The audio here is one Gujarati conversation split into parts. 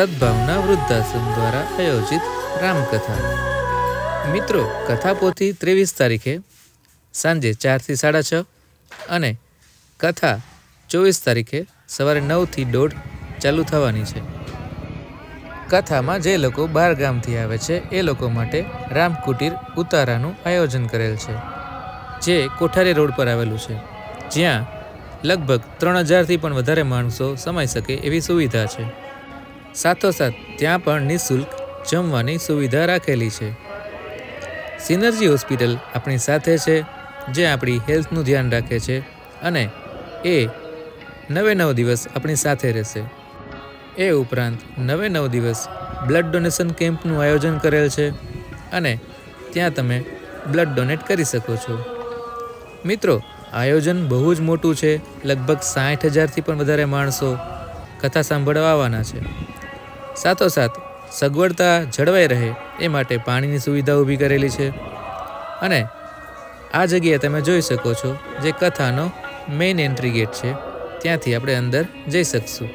સદભાવના વૃદ્ધાશ્રમ દ્વારા આયોજિત રામકથા. મિત્રો, કથા પોથી ત્રેવીસ તારીખે સાંજે ચારથી સાડા છ અને કથા ચોવીસ તારીખે સવારે નવથી દોઢ ચાલુ થવાની છે. કથામાં જે લોકો બાર ગામથી આવે છે, એ લોકો માટે રામકુટીર ઉતારાનું આયોજન કરેલ છે, જે કોઠારી રોડ પર આવેલું છે. જ્યાં લગભગ ત્રણ હજારથી પણ વધારે માણસો સમાઈ શકે એવી સુવિધા છે. સાથોસાથ ત્યાં પણ નિઃશુલ્ક જમવાની સુવિધા રાખેલી છે. સિનર્જી હોસ્પિટલ આપણી સાથે છે, જે આપણી હેલ્થનું ધ્યાન રાખે છે અને એ નવે નવ દિવસ આપણી સાથે રહેશે. એ ઉપરાંત નવે નવ દિવસ બ્લડ ડોનેશન કેમ્પનું આયોજન કરેલ છે અને ત્યાં તમે બ્લડ ડોનેટ કરી શકો છો. મિત્રો, આયોજન બહુ જ મોટું છે, લગભગ સાઠ હજારથી પણ વધારે માણસો કથા સાંભળવા આવવાના છે. સાથોસાથ સગવડતા જળવાઈ રહે એ માટે પાણીની સુવિધા ઊભી કરેલી છે. અને આ જગ્યાએ તમે જોઈ શકો છો જે કથાનો મેઇન એન્ટ્રી ગેટ છે. ત્યાંથી આપણે અંદર જઈ શકશું.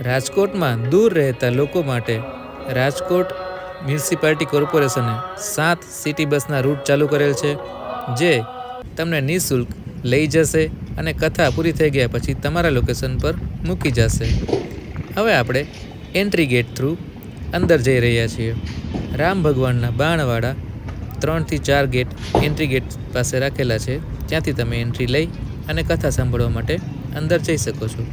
રાજકોટમાં દૂર રહેતા લોકો માટે રાજકોટ મ્યુનિસિપાલિટી કોર્પોરેશને સાત સિટી બસના રૂટ ચાલુ કરેલ છે, જે તમને નિઃશુલ્ક લઈ જશે અને કથા પૂરી થઈ ગયા પછી તમારા લોકેશન પર મૂકી જશે. હવે આપણે એન્ટ્રી ગેટ થ્રુ અંદર જઈ રહ્યા છીએ. રામ ભગવાનના બાણવાળા ત્રણથી ચાર ગેટ એન્ટ્રી ગેટ પાસે રાખેલા છે. ત્યાંથી તમે એન્ટ્રી લઈ અને કથા સાંભળવા માટે અંદર જઈ શકો છો.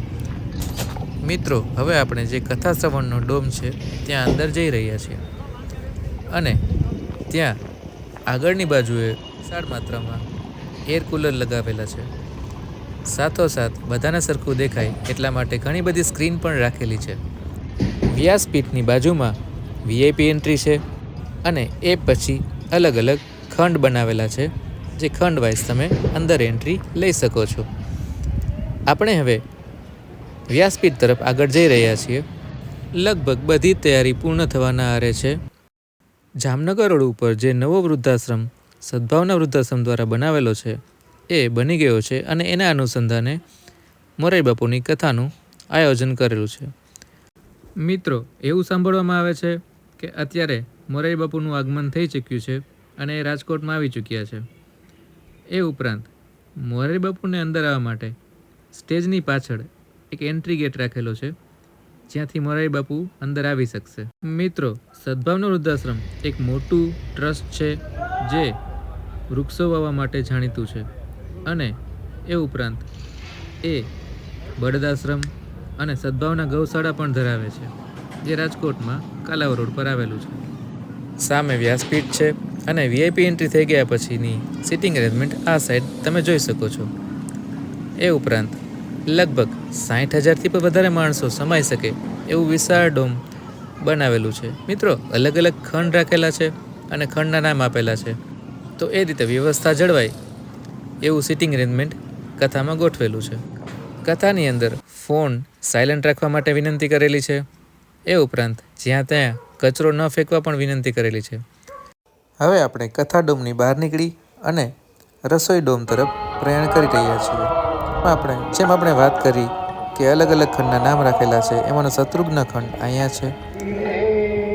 મિત્રો, હવે આપણે જે કથા શ્રવણનો ડોમ છે, ત્યાં અંદર જઈ રહ્યા છીએ. અને ત્યાં આગળની બાજુએ વિશાળ માત્રામાં એર કુલર લગાવેલા છે. સાથોસાથ બધાને સરખું દેખાય એટલા માટે ઘણી બધી સ્ક્રીન પણ રાખેલી છે. વ્યાસપીઠની બાજુમાં વીઆઈપી એન્ટ્રી છે અને એ પછી અલગ અલગ ખંડ બનાવેલા છે, જે ખંડ વાઇઝ તમે અંદર એન્ટ્રી લઈ શકો છો. આપણે હવે વ્યાસપીઠ તરફ આગળ જઈ રહ્યા છીએ. લગભગ બધી તૈયારી પૂર્ણ થવાના આરે છે. જામનગર રોડ ઉપર જે નવો વૃદ્ધાશ્રમ સદભાવના વૃદ્ધાશ્રમ દ્વારા બનાવેલો છે, એ બની ગયો છે અને એના અનુસંધાને મોરારી બાપુની કથાનું આયોજન કરેલું છે. મિત્રો, એવું સાંભળવામાં આવે છે કે અત્યારે મોરારી બાપુનું આગમન થઈ ચૂક્યું છે અને એ રાજકોટમાં આવી ચૂક્યા છે. એ ઉપરાંત, મોરારી બાપુને અંદર આવવા માટે સ્ટેજની પાછળ એક એન્ટ્રી ગેટ રાખેલો છે, જ્યાંથી મોરારી બાપુ અંદર આવી શકશે. મિત્રો, સદભાવનો વૃદ્ધાશ્રમ એક મોટું ટ્રસ્ટ છે જે વૃક્ષો વાવવા માટે જાણીતું છે અને એ ઉપરાંત એ બળદાશ્રમ અને સદભાવના ગૌશાળા પણ ધરાવે છે, જે રાજકોટમાં કાલાવ રોડ પર આવેલું છે. સામે વ્યાસપીઠ છે અને વીઆઈપી એન્ટ્રી થઈ ગયા પછીની સિટિંગ અરેન્જમેન્ટ આ સાઈડ તમે જોઈ શકો છો. એ ઉપરાંત લગભગ સાઠ હજારથી પણ વધારે માણસો સમાઈ શકે એવું વિશાળ ડોમ બનાવેલું છે. મિત્રો, અલગ અલગ ખંડ રાખેલા છે અને ખંડના નામ આપેલા છે. તો એ રીતે વ્યવસ્થા જળવાય એવું સિટિંગ અરેન્જમેન્ટ કથામાં ગોઠવેલું છે. કથાની અંદર ફોન સાયલન્ટ રાખવા માટે વિનંતી કરેલી છે. એ ઉપરાંત જ્યાં ત્યાં કચરો ન ફેંકવા પણ વિનંતી કરેલી છે. હવે આપણે કથા ડોમની બહાર નીકળી અને રસોઈ ડોમ તરફ પ્રયાણ કરી રહ્યા છીએ. આપણે, જેમ આપણે વાત કરી કે અલગ અલગ ખંડના નામ રાખેલા છે, એમાંનો શત્રુઘ્ન ખંડ અહીંયા છે.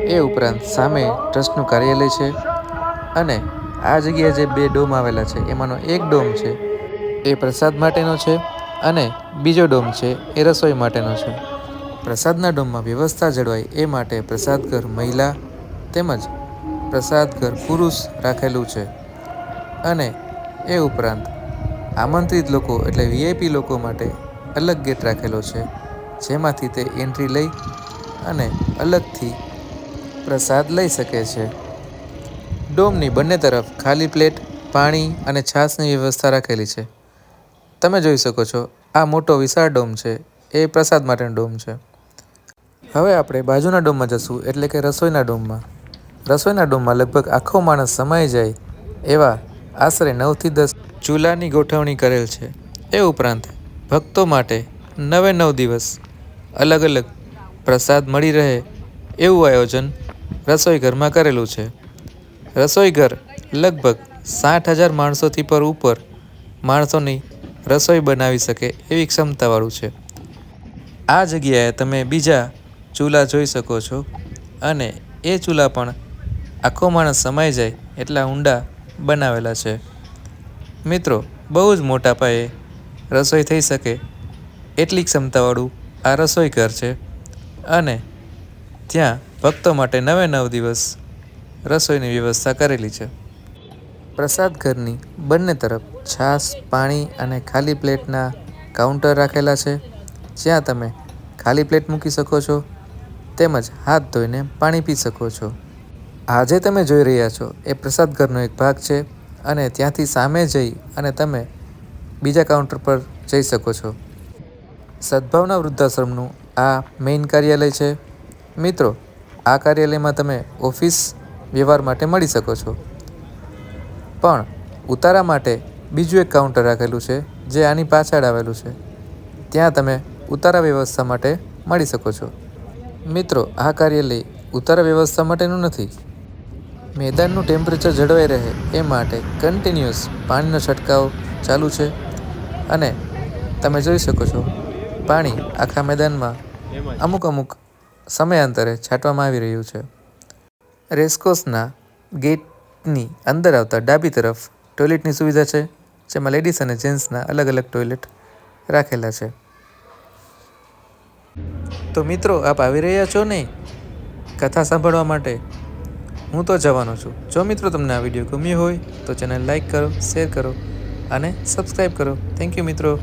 એ ઉપરાંત સામે ટ્રસ્ટનું કાર્યાલય છે અને આ જગ્યાએ જે બે ડોમ આવેલા છે, એમાંનો એક ડોમ છે, એ પ્રસાદ માટેનો છે. અને બીજો ડોમ છે એ રસોઈ માટેનો છે. પ્રસાદના ડોમમાં વ્યવસ્થા જળવાય એ માટે પ્રસાદ ઘર મહિલા તેમજ પ્રસાદ ઘર પુરુષ રાખેલું છે. અને એ ઉપરાંત આમંત્રિત લોકો એટલે વીઆઈપી લોકો માટે અલગ ગેટ રાખેલો છે, જેમાંથી તે એન્ટ્રી લઈ અને અલગથી પ્રસાદ લઈ શકે છે. ડોમની બંને તરફ ખાલી પ્લેટ, પાણી અને છાશની વ્યવસ્થા રાખેલી છે. તમે જોઈ શકો છો, આ મોટો વિશાળ ડોમ છે, એ પ્રસાદ માટેનો ડોમ છે. હવે આપણે બાજુના ડોમમાં જશું, એટલે કે રસોઈના ડોમમાં. રસોઈના ડોમમાં લગભગ આખો માણસ સમાઈ જાય એવા આશરે નવથી દસ ચૂલાની ગોઠવણી કરેલ છે. એ ઉપરાંત ભક્તો માટે નવે નવ દિવસ અલગ અલગ પ્રસાદ મળી રહે એવું આયોજન રસોઈ ઘરમાં કરેલું છે. રસોઈ ઘર લગભગ સાઠ હજાર માણસોથી પર ઉપર માણસોની રસોઈ બનાવી શકે એવી ક્ષમતાવાળું છે. આ જગ્યાએ તમે બીજા ચૂલા જોઈ શકો છો અને એ ચૂલા પણ આખો માણસ સમાઈ જાય એટલા ઊંડા બનાવેલા છે. મિત્રો, બહુ જ મોટા પાયે રસોઈ થઈ શકે એટલી ક્ષમતાવાળું આ રસોઈ ઘર છે અને ત્યાં ભક્તો માટે નવે નવ દિવસ રસોઈની વ્યવસ્થા કરેલી છે. પ્રસાદ ઘરની બંને તરફ છાશ, પાણી અને ખાલી પ્લેટના કાઉન્ટર રાખેલા છે, જ્યાં તમે ખાલી પ્લેટ મૂકી શકો છો, તેમજ હાથ ધોઈને પાણી પી શકો છો. આજે તમે જોઈ રહ્યા છો એ પ્રસાદ ઘરનો એક ભાગ છે અને ત્યાંથી સામે જઈ અને તમે બીજા કાઉન્ટર પર જઈ શકો છો. સદભાવના વૃદ્ધાશ્રમનું આ મેઇન કાર્યાલય છે. મિત્રો, આ કાર્યાલયમાં તમે ઓફિસ વ્યવહાર માટે મળી શકો છો. પણ ઉતારા માટે બીજું એક કાઉન્ટર રાખેલું છે, જે આની પાછળ આવેલું છે. ત્યાં તમે ઉતારા વ્યવસ્થા માટે મળી શકો છો. મિત્રો, આ કાર્યાલય ઉતારા વ્યવસ્થા માટેનું નથી. મેદાનનું ટેમ્પરેચર જળવાઈ રહે એ માટે કન્ટિન્યુઅસ પાણીનો છંટકાવ ચાલુ છે અને તમે જોઈ શકો છો, પાણી આખા મેદાનમાં અમુક અમુક સમયાંતરે છાંટવામાં આવી રહ્યું છે. રેસકોર્સના ગેટની અંદર આવતા ડાબી તરફ ટોયલેટની સુવિધા છે, જેમાં લેડીઝ અને જેન્ટ્સના અલગ અલગ ટોયલેટ રાખેલા છે. તો મિત્રો, આપ આવી રહ્યા છો ને કથા સાંભળવા માટે? હું તો જવાનો છું. જો મિત્રો તમને આ વીડિયો ગમ્યો હોય, તો ચેનલ લાઈક કરો, શેર કરો અને સબસ્ક્રાઈબ કરો. થેન્ક યુ મિત્રો.